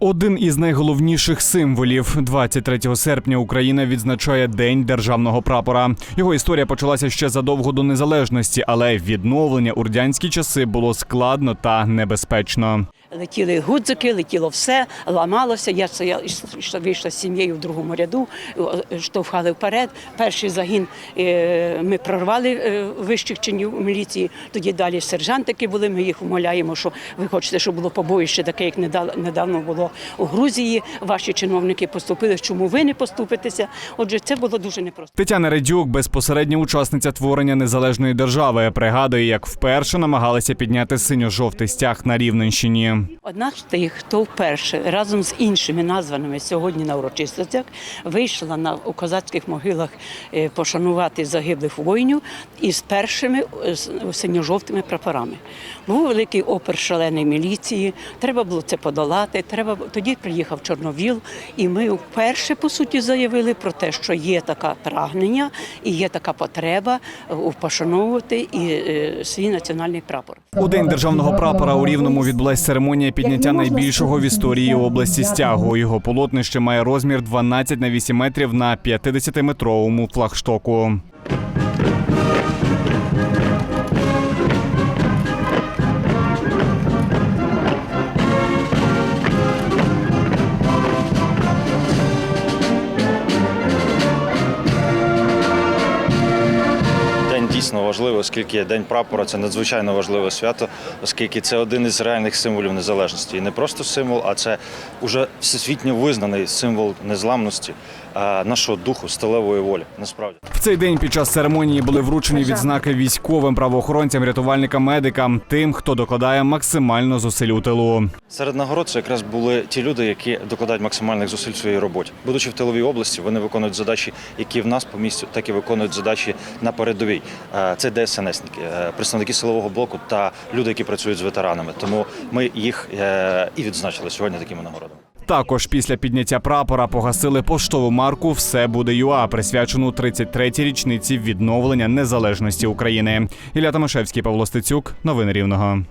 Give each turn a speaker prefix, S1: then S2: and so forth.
S1: Один із найголовніших символів 23 серпня Україна відзначає День державного прапора. Його історія почалася ще задовго до незалежності, але відновлення у радянські часи було складно та небезпечно.
S2: Летіли гудзики, летіло все, ламалося. Я стояла, йшла- вийшла з сім'єю в другому ряду, штовхали вперед. Перший загін е, ми прорвали е, вищих чинів міліції. Тоді далі сержантики були. Ми їх умоляємо, що ви хочете, щоб було побоїще таке, як недав- недавно було у Грузії. Ваші чиновники поступили. Чому ви не поступитеся? Отже, це було дуже непросто.
S1: Тетяна Редюк, безпосередня учасниця творення незалежної держави, пригадує, як вперше намагалися підняти синьо-жовтий стяг на Рівненщині.
S2: Одна з тих, хто вперше разом з іншими названими сьогодні на урочистостях вийшла на у козацьких могилах е, пошанувати загиблих воїнів із першими е, синьо-жовтими прапорами. Був великий опер шалений міліції. Треба було це подолати. Треба тоді приїхав Чорновіл, і ми вперше по суті заявили про те, що є таке прагнення і є така потреба е, пошановувати і свій національний прапор.
S1: У день державного прапора у Рівному відбулася церемонія підняття найбільшого в історії області стягу. Його полотнище має розмір 12 на 8 метрів на 50-метровому флагштоку.
S3: Дійсно важливий, оскільки День прапора це надзвичайно важливе свято, оскільки це один із реальних символів незалежності. І не просто символ, а це уже всесвітньо визнаний символ незламності нашого духу, сталевої волі. Насправді.
S1: В цей день під час церемонії були вручені відзнаки військовим правоохоронцям, рятувальникам, медикам, тим, хто докладає максимально зусиль у тилу.
S3: Серед нагород це якраз були ті люди, які докладають максимальних зусиль в своїй роботі. Будучи в тиловій області, вони виконують задачі, які в нас по місцю, так і виконують задачі на передовій. Е, Це ДСНСники, е, представники силового блоку та люди, які працюють з ветеранами. Тому ми їх е, і відзначили сьогодні такими нагородами.
S1: Також після підняття прапора погасили поштову марку Все буде ЮА, присвячену 33-й річниці відновлення незалежності України. Ілля Томашевський, Павло Стецюк. Новини Рівного.